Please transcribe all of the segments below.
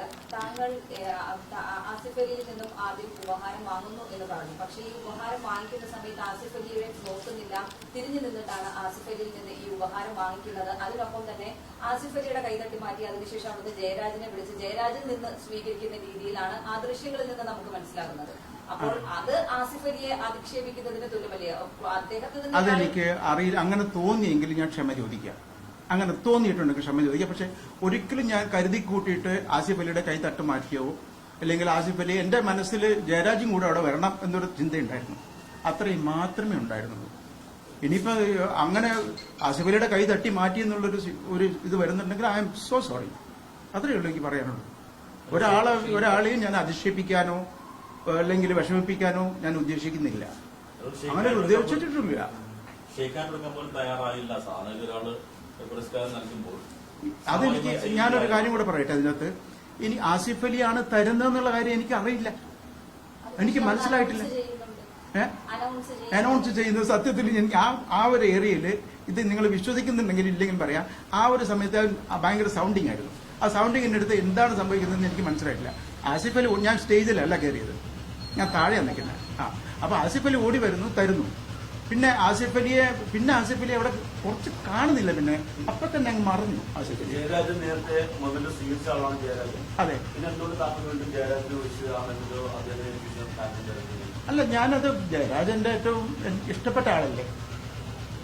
പറയുന്നത് താങ്കൾ ആസിഫ് അലിയിൽ നിന്നും ആദ്യം ഉപഹാരം വാങ്ങുന്നു എന്ന് പറഞ്ഞു. പക്ഷേ ഈ ഉപഹാരം വാങ്ങിക്കുന്ന സമയത്ത് ആസിഫ് അലിയെ നോക്കുന്നില്ല. തിരിഞ്ഞു നിന്നിട്ടാണ് ആസിഫ് അലിയിൽ നിന്ന് ഈ ഉപഹാരം വാങ്ങിക്കുന്നത്. അതിനൊപ്പം തന്നെ ആസിഫ് അലിയുടെ കൈതട്ടി മാറ്റി അതിനുശേഷം അവിടുന്ന് ജയരാജനെ വിളിച്ച് ജയരാജിൽ നിന്ന് സ്വീകരിക്കുന്ന രീതിയിലാണ് ആ ദൃശ്യങ്ങളിൽ നിന്ന് നമുക്ക് മനസ്സിലാകുന്നത്. അപ്പോൾ അത്. ആസിഫ് അലിയെ അധിക്ഷേപിക്കുന്നതിന് തുല്യമല്ലേ? അദ്ദേഹത്തിന് അതെനിക്ക് അറിയില്ല. അങ്ങനെ തോന്നിയെങ്കിൽ ഞാൻ ക്ഷമ ചോദിക്കാം. അങ്ങനെ തോന്നിയിട്ടുണ്ട് ക്ഷമ ചോദിക്കുക. പക്ഷെ ഒരിക്കലും ഞാൻ കരുതി കൂട്ടിയിട്ട് ആസിഫ് അലിയുടെ കൈ തട്ട് മാറ്റിയോ? അല്ലെങ്കിൽ ആസിഫ് അലി എന്റെ മനസ്സിൽ ജയരാജും കൂടെ അവിടെ വരണം എന്നൊരു ചിന്തയുണ്ടായിരുന്നു. അത്രയും മാത്രമേ ഉണ്ടായിരുന്നുള്ളൂ. ഇനിയിപ്പോ അങ്ങനെ ആസിഫ് അലിയുടെ കൈ തട്ടി മാറ്റി എന്നുള്ളൊരു ഒരു ഇത് വരുന്നുണ്ടെങ്കിൽ ഐ എം സോ സോറി. അത്രയേ ഉള്ളൂ എനിക്ക് പറയാനുള്ളൂ. ഒരാളെ ഒരാളെയും ഞാൻ അധിക്ഷേപിക്കാനോ അല്ലെങ്കിൽ വിഷമിപ്പിക്കാനോ ഞാൻ ഉദ്ദേശിക്കുന്നില്ല. അങ്ങനെ ഉദ്ദേശിച്ചിട്ടില്ല. പുരസ്കാരം നൽകുമ്പോൾ അതെനിക്ക് ഞാനൊരു കാര്യം കൂടെ പറയട്ടെ അതിനകത്ത്? ഇനി ആസിഫ് അലിയാണ് തരുന്നതെന്നുള്ള കാര്യം എനിക്ക് അറിയില്ല. എനിക്ക് മനസ്സിലായിട്ടില്ല? അനൗൺസ് അനൗൺസ് ചെയ്യുന്നത് സത്യത്തിൽ എനിക്ക് ആ ആ ഒരു ഏരിയയിൽ ഇത് നിങ്ങൾ വിശ്വസിക്കുന്നുണ്ടെങ്കിൽ ഇല്ലെങ്കിൽ പറയാം. ആ ഒരു സമയത്ത് ഭയങ്കര സൗണ്ടിങ് ആയിരുന്നു. ആ സൗണ്ടിങ്ങിന്റെ അടുത്ത് എന്താണ് സംഭവിക്കുന്നതെന്ന് എനിക്ക് മനസ്സിലായിട്ടില്ല. ആസിഫ് അലി ഞാൻ സ്റ്റേജിലല്ല കയറിയത് ഞാൻ താഴെ നിൽക്കുന്നത്. ആ. അപ്പൊ ആസിഫ് അലി ഓടി വരുന്നു തരുന്നു. പിന്നെ ആസിഫ് അലിയെ പിന്നെ ആസിഫ് അലി അവിടെ കുറച്ച് കാണുന്നില്ല പിന്നെ. അപ്പൊ തന്നെ അങ്ങ് മറന്നു ആസിഫ് അലി ജയരാജൻ നേരത്തെ മൊബൈലിൽ സ്വീകരിച്ച ആളാണ് ജയരാജൻ. അതെ. പിന്നെ എന്തുകൊണ്ട് താങ്കൾ വീണ്ടും ജയരാജനെ വിളിച്ച് ആ മെമ്മോ അദ്ദേഹത്തെ വിഷയം അല്ല ഞാനത് ജയരാജന്റെ ഏറ്റവും ഇഷ്ടപ്പെട്ട ആളല്ലേ?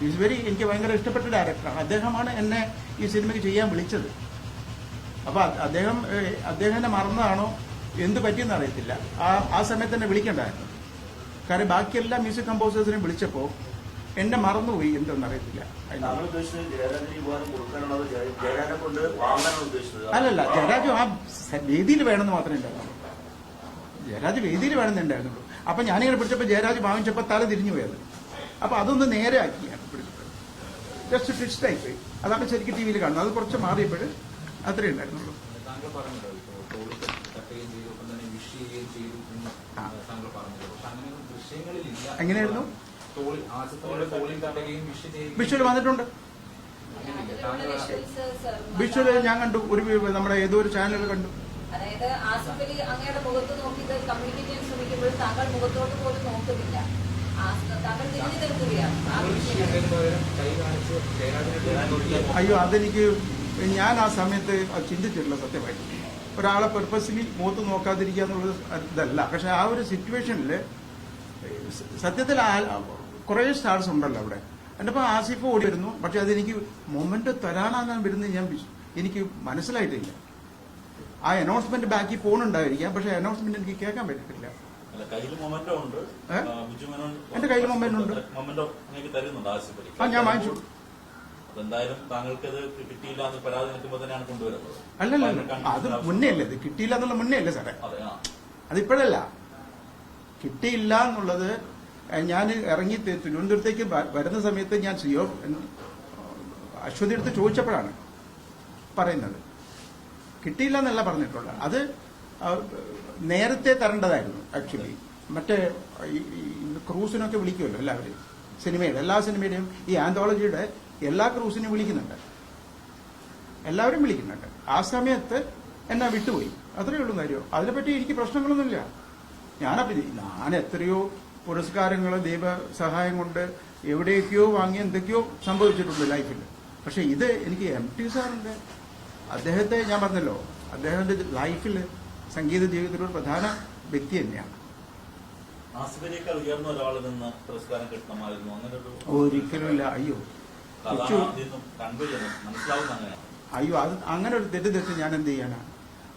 ഈസ് വെരി എനിക്ക് ഭയങ്കര ഇഷ്ടപ്പെട്ട ഡയറക്ടറാണ് അദ്ദേഹമാണ് എന്നെ ഈ സിനിമയ്ക്ക് ചെയ്യാൻ വിളിച്ചത്. അപ്പൊ അദ്ദേഹം അദ്ദേഹം മറന്നതാണോ? എന്ത് പറ്റിയെന്ന് അറിയത്തില്ല. ആ ആ സമയത്ത് തന്നെ വിളിക്കണ്ടായിരുന്നു. കാരണം ബാക്കി എല്ലാ മ്യൂസിക് കമ്പോസേഴ്സിനെയും വിളിച്ചപ്പോ എന്നെ മറന്നുപോയി എന്തെന്ന് അറിയത്തില്ല അല്ലല്ല ജയരാജ് ആ വേദിയിൽ വേണമെന്ന് മാത്രമേ ഉണ്ടായിരുന്നുള്ളൂ. ജയരാജ് വേദിയിൽ വേണമെന്നുണ്ടായിരുന്നുള്ളൂ അപ്പൊ ഞാനിങ്ങനെ പിടിച്ചപ്പോ ജയരാജ് വാങ്ങിച്ചപ്പോ തല തിരിഞ്ഞു പോയത്. അപ്പൊ അതൊന്ന് നേരെ ആക്കിയാണ് പിടിച്ചത്. ജസ്റ്റ് ഫിക്സ്ഡ് ആയിപ്പോയി അതാണ് ശരിക്കും ടി വിയിൽ കാണുന്നത്. അത് കുറച്ച് മാറിയപ്പോൾ അത്രേ ഉണ്ടായിരുന്നുള്ളൂ. താങ്കൾ പറഞ്ഞല്ലോ ഇപ്പോൾ തോളി തട്ടുകയും ചെയ്തു ഒപ്പം തന്നെ വിഷ് ചെയ്യുകയും ചെയ്തു എന്ന് ആ. താങ്കൾ പറഞ്ഞല്ലോ പക്ഷെ അങ്ങനെയൊന്നും ദൃശ്യങ്ങളിലില്ല. എങ്ങനെയായിരുന്നു? വിഷുവിൽ ആസിഫിന്റെ തോളിൽ തട്ടുകയും വിഷ് ചെയ്യുകയും വിഷ്വൽ വന്നിട്ടുണ്ട്. വിഷുവിൽ ഞാൻ കണ്ടു. ഒരു നമ്മുടെ ഏതോ ഒരു ചാനൽ കണ്ടു. അതായത് ആസിഫ് അലി അങ്ങയുടെ മുഖത്ത് നോക്കി ഇത് കമ്മ്യൂണിക്കേറ്റ് ചെയ്യാൻ ശ്രമിക്കുമ്പോൾ താങ്കൾ മുഖത്തോട്ട് പോലും നോക്കുന്നില്ല. ആസ്- താങ്കൾ തിരിഞ്ഞു നിൽക്കുകയാണ്. ആ താങ്കൾ വിഷ് വിഷയം ചെയ്യുന്നതിന് പകരം കൈ കാണിച്ച് ജയരാജനെ അയ്യോ അതെനിക്ക് ഞാൻ ആ സമയത്ത് ചിന്തിച്ചിട്ടില്ല സത്യമായിട്ട്. ഒരാളെ പെർപ്പസ്ലി മുഖത്ത് നോക്കാതിരിക്കുക എന്നുള്ളത് ഇതല്ല. പക്ഷെ ആ ഒരു സിറ്റുവേഷനിൽ സത്യത്തിൽ കുറേ സ്റ്റാർസ് ഉണ്ടല്ലോ അവിടെ. എന്റെ എന്നിപ്പോൾ ആസിഫ് ഓടി വരുന്നു. പക്ഷെ അതെനിക്ക് മൊമെന്റ് തരാനാണ് വരുന്നത് ഞാൻ എനിക്ക് മനസ്സിലായിട്ടില്ല. ആ അനൗൺസ്മെന്റ് ബാക്കി പോണുണ്ടായിരിക്കാം. പക്ഷെ അനൗൺസ്മെന്റ് എനിക്ക് കേൾക്കാൻ പറ്റത്തില്ല. എന്റെ കയ്യിൽ മൊമെന്റ് ഉണ്ട്. ആ ഞാൻ വാങ്ങിച്ചു താങ്കൾക്കത് കിട്ടിയില്ല എന്ന് പരാതി നിൽക്കുമ്പോൾ തന്നെയാണ് കൊണ്ടുവരുന്നത്. അല്ലല്ല അത് മുന്നേ അല്ലേ? ഇത് കിട്ടിയില്ല എന്നുള്ള മുന്നേ അല്ലേ സാറേ? അതിപ്പോഴല്ല. കിട്ടിയില്ല എന്നുള്ളത് ഞാൻ ഇറങ്ങി തിരുവനന്തപുരത്തേക്ക് വരുന്ന സമയത്ത് ഞാൻ സിയോ അശ്വതി എടുത്ത് ചോദിച്ചപ്പോഴാണ് പറയുന്നത്. കിട്ടിയില്ല എന്നല്ല പറഞ്ഞിട്ടുള്ളത്. അത് നേരത്തെ തരേണ്ടതായിരുന്നു ആക്ച്വലി. മറ്റേ ക്രൂസിനൊക്കെ വിളിക്കുമല്ലോ എല്ലാവരും സിനിമയുടെ എല്ലാ സിനിമയുടെയും ഈ ആന്തോളജിയുടെ എല്ലാ ക്രൂസിനും വിളിക്കുന്നുണ്ട്. എല്ലാവരും വിളിക്കുന്നുണ്ട്. ആ സമയത്ത് എന്നെ വിട്ടുപോയി. അത്രയേ ഉള്ളൂ കാര്യം. അതിനെപ്പറ്റി എനിക്ക് പ്രശ്നങ്ങളൊന്നുമില്ല. ഞാനപ്പ ഞാൻ എത്രയോ പുരസ്കാരങ്ങൾ ദൈവ സഹായം കൊണ്ട് എവിടെയൊക്കെയോ വാങ്ങി എന്തൊക്കെയോ സംഭവിച്ചിട്ടുണ്ട് ലൈഫിൽ. പക്ഷെ ഇത് എനിക്ക് എം ടി സാറിന്റെ അദ്ദേഹത്തെ ഞാൻ പറഞ്ഞല്ലോ അദ്ദേഹത്തിന്റെ ലൈഫിൽ സംഗീത ജീവിതത്തിലൊരു പ്രധാന വ്യക്തി തന്നെയാണ്. ആസിഫ് ഉയർന്ന ഒരാളിൽ നിന്ന് പുരസ്കാരം കിട്ടണമായിരുന്നു. അങ്ങനെ ഒരു ഒരിക്കലും ഇല്ല. അയ്യോ അയ്യോ അത് അങ്ങനെ ഒരു തെറ്റ് തെറ്റ് ഞാൻ എന്ത് ചെയ്യാനാണ്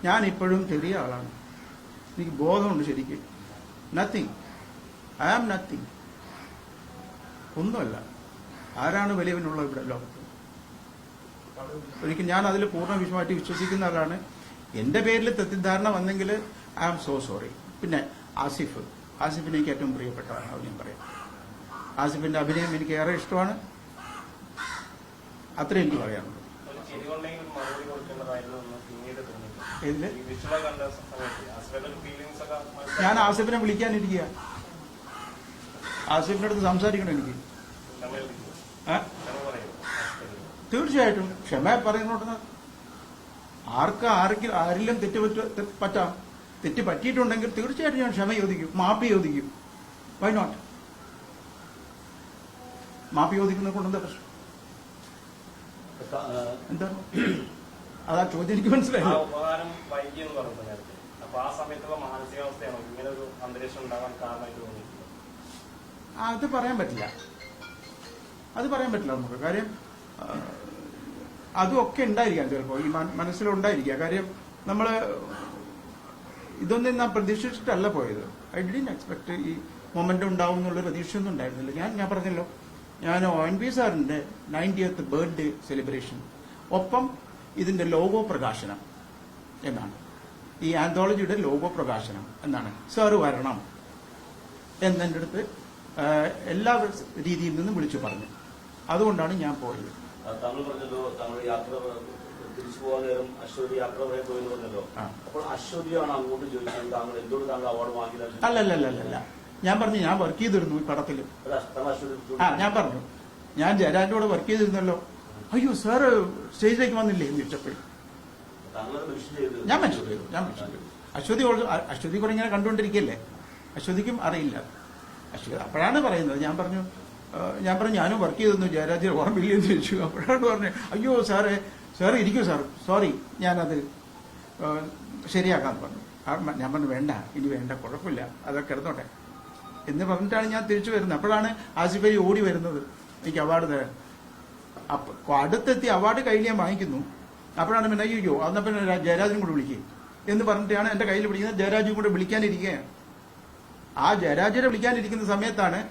ഞാൻ ഇപ്പോഴും ചെറിയ ആളാണ്. എനിക്ക് ബോധമുണ്ട് ശരിക്കും. നത്തിങ് ഐ ആം നത്തിങ് ഒന്നുമല്ല. ആരാണ് വലിയവനുള്ളത് ഇവിടെ ലോകത്ത്? എനിക്ക് ഞാൻ അതിൽ പൂർണ വിശ്വമായിട്ട് വിശ്വസിക്കുന്ന ആളാണ്. എന്റെ പേരിൽ തെറ്റിദ്ധാരണ വന്നെങ്കിൽ ഐ ആം സോ സോറി പിന്നെ ആസിഫ്. ആസിഫിന് എനിക്ക് ഏറ്റവും പ്രിയപ്പെട്ടതാണ് അത് ഞാൻ പറയാം. ആസിഫിന്റെ അഭിനയം എനിക്ക് ഏറെ ഇഷ്ടമാണ്. അത്രേ എനിക്ക് പറയാനുള്ളത് ഞാൻ ആസിഫിനെ വിളിക്കാനിരിക്കുക ആസിഫിന്റെ അടുത്ത് സംസാരിക്കണം എനിക്ക്? തീർച്ചയായിട്ടും. ക്ഷമ പറയുന്നോട്ട് ആർക്ക് ആർക്കും ആരിലും തെറ്റ് പറ്റ പറ്റാം. തെറ്റ് പറ്റിയിട്ടുണ്ടെങ്കിൽ തീർച്ചയായിട്ടും ഞാൻ ക്ഷമ ചോദിക്കും. മാപ്പ് ചോദിക്കും. വൈ നോട്ട് മാപ്പ് ചോദിക്കുന്നത് കൊണ്ടെന്താ പ്രശ്നം? എന്താ? അതാ ചോദ്യം എനിക്ക് മനസ്സിലായി. മനസ്സിലായില്ല ഉപകാരം വൈകി എന്ന് പറഞ്ഞു നേരത്തെ അപ്പൊ ആ സമയത്തുള്ള മാനസികാവസ്ഥയാണോ? ഇങ്ങനെ ഒരു അന്തരീക്ഷം കാരണമായിട്ട് അത് പറയാൻ പറ്റില്ല. അത് പറയാൻ പറ്റില്ല നമുക്ക്. കാര്യം അതുമൊക്കെ ഉണ്ടായിരിക്കാം ചിലപ്പോൾ ഈ മനസ്സിലുണ്ടായിരിക്കുക മനസ്സിലുണ്ടായിരിക്കാം. കാര്യം നമ്മൾ ഇതൊന്നും ഞാൻ പ്രതീക്ഷിച്ചിട്ടല്ല പോയത്. ഐ ഡിൻ എക്സ്പെക്ട് ഈ മൊമെന്റ് ഉണ്ടാവും എന്നുള്ള പ്രതീക്ഷയൊന്നും ഉണ്ടായിരുന്നില്ല. ഞാൻ ഞാൻ പറഞ്ഞല്ലോ. ഞാൻ ഒ എൻ വി സാറിന്റെ നയന്റിയത്ത് ബർത്ത്ഡേ സെലിബ്രേഷൻ ഒപ്പം ഇതിന്റെ ലോഗോ പ്രകാശനം എന്നാണ്. ഈ ആന്തോളജിയുടെ ലോഗോ പ്രകാശനം എന്നാണ്. സാറ് വരണം എന്നെന്റെ അടുത്ത് എല്ലാ രീതിയിൽ നിന്നും വിളിച്ചു പറഞ്ഞു. അതുകൊണ്ടാണ് ഞാൻ പോയത്. താങ്കൾ പറഞ്ഞല്ലോ താങ്കൾ യാത്ര തിരിച്ചു പോകാൻ നേരം അശ്വതി യാത്ര വരെ പോയെന്ന് പറഞ്ഞല്ലോ. അപ്പോൾ അശ്വതിയാണ് അങ്ങോട്ട് ചോദിച്ചത്. താങ്കൾ എന്തുകൊണ്ട് താങ്കൾ അവാർഡ് വാങ്ങിയില്ല? അല്ലല്ലല്ലല്ല. ഞാൻ പറഞ്ഞു ഞാൻ വർക്ക് ചെയ്തിരുന്നു ഈ പടത്തിൽ ആ ഞാൻ പറഞ്ഞു ഞാൻ ജയരാജന്റെ കൂടെ വർക്ക് ചെയ്തിരുന്നല്ലോ. അയ്യോ സാറ് സ്റ്റേജിലേക്ക് വന്നില്ലേ എന്ന് ചോദിച്ചപ്പോഴും ഞാൻ മെൻഷൻ ചെയ്തു ഞാൻ മെൻഷൻ ചെയ്തു. അശ്വതി അശ്വതി കൂടെ ഇങ്ങനെ കണ്ടുകൊണ്ടിരിക്കല്ലേ അശ്വതിക്കും അറിയില്ല. അശ്വതി അപ്പോഴാണ് പറയുന്നത് ഞാൻ പറഞ്ഞു ഞാൻ പറഞ്ഞു ഞാനും വർക്ക് ചെയ്തിരുന്നു ജയരാജ് ഓർമ്മയില്ല എന്ന് ചോദിച്ചു. അപ്പോഴാണ് പറഞ്ഞു അയ്യോ സാറേ സാറ് ഇരിക്കൂ സാർ സോറി ഞാനത് ശരിയാക്കാൻ പറഞ്ഞു. ഞാൻ പറഞ്ഞു വേണ്ട ഇനി വേണ്ട കുഴപ്പമില്ല. അതൊക്കെ കിടന്നോട്ടെ എന്ന് പറഞ്ഞിട്ടാണ് ഞാൻ തിരിച്ചു വരുന്നത്. അപ്പോഴാണ് ആസിഫ് അലി ഓടി വരുന്നത്. എനിക്ക് അവാർഡ് തരാൻ. അപ്പൊ അടുത്തെത്തി അവാർഡ് കയ്യിൽ ഞാൻ വാങ്ങിക്കുന്നു. അപ്പോഴാണ് പിന്നെ അയ്യോ അന്നാ പിന്നെ ജയരാജനും കൂടെ വിളിക്കുക എന്ന് പറഞ്ഞിട്ടാണ് എന്റെ കയ്യിൽ വിളിക്കുന്നത് ജയരാജും കൂടെ വിളിക്കാനിരിക്കുകയാണ്. ആ ജയരാജനെ വിളിക്കാനിരിക്കുന്ന സമയത്താണ്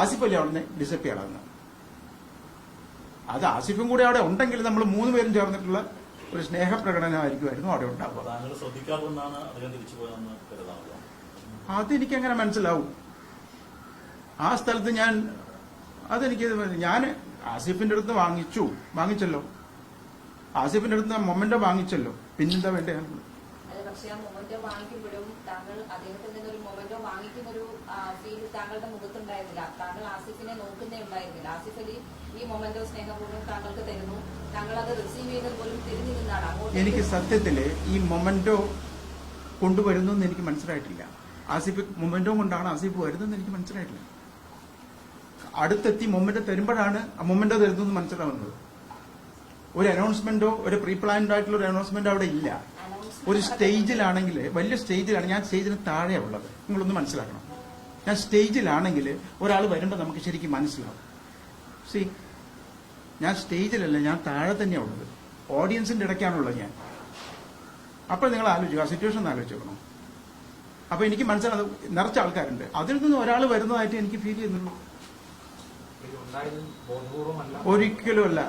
ആസിഫ് അലി അവിടെ ഡിസപ്പിയർ ആകുന്നത്. അത് ആസിഫും കൂടെ അവിടെ ഉണ്ടെങ്കിൽ നമ്മൾ മൂന്ന് പേരും ചേർന്നിട്ടുള്ള ഒരു സ്നേഹപ്രകടനമായിരിക്കുമായിരുന്നു അവിടെ ഉണ്ടാവുക. അതെനിക്ക് അങ്ങനെ മനസ്സിലാവും. ആ സ്ഥലത്ത് ഞാൻ അതെനിക്ക് ഞാൻ ആസിഫിന്റെ അടുത്ത് വാങ്ങിച്ചു. വാങ്ങിച്ചല്ലോ. ആസിഫിന്റെ അടുത്ത് മൊമെന്റോ വാങ്ങിച്ചല്ലോ. പിന്നെന്താ വേണ്ടേ? അത് പക്ഷേ ആ മൊമെന്റോ വാങ്ങിക്കുമ്പോഴും താങ്കൾ അദ്ദേഹത്തിൽ നിന്നൊരു മൊമെന്റോ വാങ്ങിക്കുന്ന ഒരു ഫീൽ താങ്കളുടെ മുഖത്തുണ്ടായിരുന്നില്ല. താങ്കൾ ആസിഫിനെ നോക്കുന്നേ ഉണ്ടായിരുന്നില്ല. ആസിഫ് അലി ഈ മൊമെന്റോ സ്നേഹപൂർവം താങ്കൾക്ക് തരുന്നു. താങ്കൾ അത് റിസീവ് പോലും തിരിഞ്ഞു നിന്നാണ്. എനിക്ക് സത്യത്തിൽ ഈ മൊമെന്റോ കൊണ്ടുവരുന്നു എന്ന് എനിക്ക് മനസ്സിലായിട്ടില്ല. ആസിഫ് മൊമെന്റോ കൊണ്ടാണ് ആസിഫ് വരുന്നതെന്ന് എനിക്ക് മനസ്സിലായിട്ടില്ല. അടുത്തെത്തി മൊമെന്റോ തരുമ്പോഴാണ് ആ മൊമെന്റോ തരുന്നതെന്ന് മനസ്സിലാവുന്നത്. ഒരു അനൗൺസ്മെന്റോ ഒരു പ്രീ പ്ലാൻഡ് ആയിട്ടുള്ള ഒരു അനൗൺസ്മെന്റോ അവിടെ ഇല്ല. ഒരു സ്റ്റേജിലാണെങ്കിൽ വലിയ സ്റ്റേജിലാണ് ഞാൻ സ്റ്റേജിന് താഴെയാണ് ഉള്ളത്. നിങ്ങളൊന്ന് മനസ്സിലാക്കണം. ഞാൻ സ്റ്റേജിലാണെങ്കിൽ ഒരാൾ വരുമ്പോൾ നമുക്ക് ശരിക്കും മനസ്സിലാവും. സി ഞാൻ സ്റ്റേജിലല്ല ഞാൻ താഴെ തന്നെയാണ് ഉള്ളത്. ഓഡിയൻസിന്റെ ഇടയ്ക്കാണുള്ളത് ഞാൻ. അപ്പോൾ നിങ്ങൾ ആലോചിക്കുക ആ സിറ്റുവേഷൻ ഒന്ന് നോക്കണം. അപ്പൊ എനിക്ക് മനസ്സിലാകുന്നത് നിറച്ച ആൾക്കാരുണ്ട്. അതിൽ നിന്ന് ഒരാൾ വരുന്നതായിട്ട് എനിക്ക് ഫീൽ ചെയ്യുന്നുള്ളൂ. ഒരിക്കലുമല്ല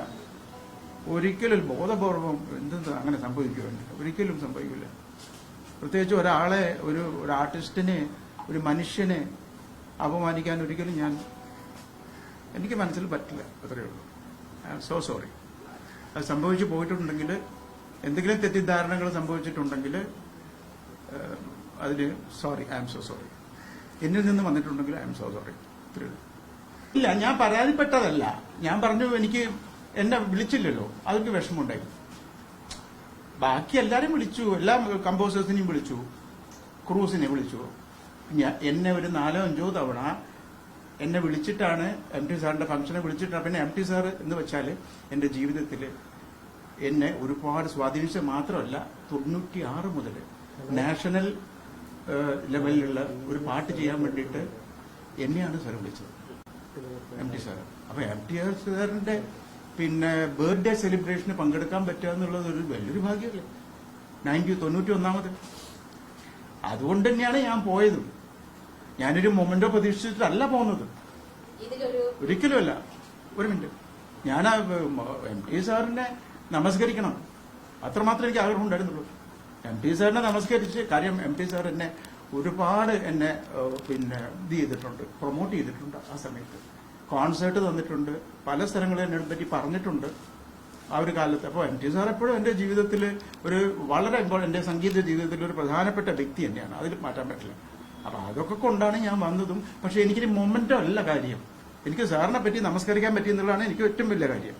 ഒരിക്കലും ബോധപൂർവം എന്തെന്ന് അങ്ങനെ സംഭവിക്കുമല്ല. ഒരിക്കലും സംഭവിക്കില്ല. പ്രത്യേകിച്ച് ഒരാളെ ഒരു ഒരു ആർട്ടിസ്റ്റിനെ ഒരു മനുഷ്യനെ അപമാനിക്കാൻ ഒരിക്കലും ഞാൻ എനിക്ക് മനസ്സിൽ പറ്റില്ല. അത്രയേ ഉള്ളൂ. ഐ ആം സോ സോറി അത് സംഭവിച്ചു പോയിട്ടുണ്ടെങ്കിൽ എന്തെങ്കിലും തെറ്റിദ്ധാരണകൾ സംഭവിച്ചിട്ടുണ്ടെങ്കിൽ അതിന് sorry I'm so sorry എന്നിൽ നിന്ന് വന്നിട്ടുണ്ടെങ്കിൽ ഐ എം സോ സോറി ഇല്ല ഞാൻ പരാതിപ്പെട്ടതല്ല. ഞാൻ പറഞ്ഞു എനിക്ക് എന്നെ വിളിച്ചില്ലല്ലോ. അതൊക്കെ വിഷമമുണ്ടായി. ബാക്കി എല്ലാരും വിളിച്ചു. എല്ലാ കമ്പോസേഴ്സിനെയും വിളിച്ചു. ക്രൂസിനെ വിളിച്ചു. എന്നെ ഒരു നാലോ അഞ്ചോ തവണ എന്നെ വിളിച്ചിട്ടാണ് എം ടി സാറിന്റെ ഫംഗ്ഷനെ വിളിച്ചിട്ടാണ് പിന്നെ എം ടി സാർ എന്ന് വെച്ചാൽ എന്റെ ജീവിതത്തിൽ എന്നെ ഒരുപാട് സ്വാധീനിച്ച മാത്രമല്ല തൊണ്ണൂറ്റി ആറ് മുതൽ നാഷണൽ ലെവലിലുള്ള ഒരു പാട്ട് ചെയ്യാൻ വേണ്ടിയിട്ട് എന്നെയാണ് സാർ വിളിച്ചത്. എം ടി സാർ അപ്പൊ എം ടി ആർ സാറിന്റെ പിന്നെ ബർത്ത്ഡേ സെലിബ്രേഷന് പങ്കെടുക്കാൻ പറ്റുക എന്നുള്ളത് ഒരു വലിയൊരു ഭാഗ്യമല്ലേ? നയന്റി തൊണ്ണൂറ്റി ഒന്നാമത് അതുകൊണ്ട് തന്നെയാണ് ഞാൻ പോയത്. ഞാനൊരു മൊമെന്റോ പ്രതീക്ഷിച്ചിട്ടല്ല പോകുന്നത്. ഒരിക്കലുമല്ല. ഒരു മിനിറ്റ് ഞാൻ എം ടി സാറിനെ നമസ്കരിക്കണം. അത്രമാത്രം എനിക്ക് ആഗ്രഹം ഉണ്ടായിരുന്നുള്ളൂ. എം പി സാറിനെ നമസ്കരിച്ച് കാര്യം എം പി സാർ എന്നെ ഒരുപാട് എന്നെ പിന്നെ ഇത് ചെയ്തിട്ടുണ്ട് പ്രൊമോട്ട് ചെയ്തിട്ടുണ്ട് ആ സമയത്ത്. കോൺസേർട്ട് തന്നിട്ടുണ്ട് പല സ്ഥലങ്ങളും എന്നെ പറ്റി പറഞ്ഞിട്ടുണ്ട് ആ ഒരു കാലത്ത്. അപ്പോൾ എം ടി സാർ എപ്പോഴും എന്റെ ജീവിതത്തിൽ ഒരു വളരെ എന്റെ സംഗീത ജീവിതത്തിൽ ഒരു പ്രധാനപ്പെട്ട വ്യക്തി തന്നെയാണ്. അതിൽ മാറ്റാൻ പറ്റില്ല. അപ്പോൾ അതൊക്കെ കൊണ്ടാണ് ഞാൻ വന്നതും. പക്ഷേ എനിക്കൊരു മൊമെന്റോ അല്ല കാര്യം. എനിക്ക് സാറിനെ പറ്റി നമസ്കരിക്കാൻ പറ്റി എന്നുള്ളതാണ് എനിക്ക് ഏറ്റവും വലിയ കാര്യം.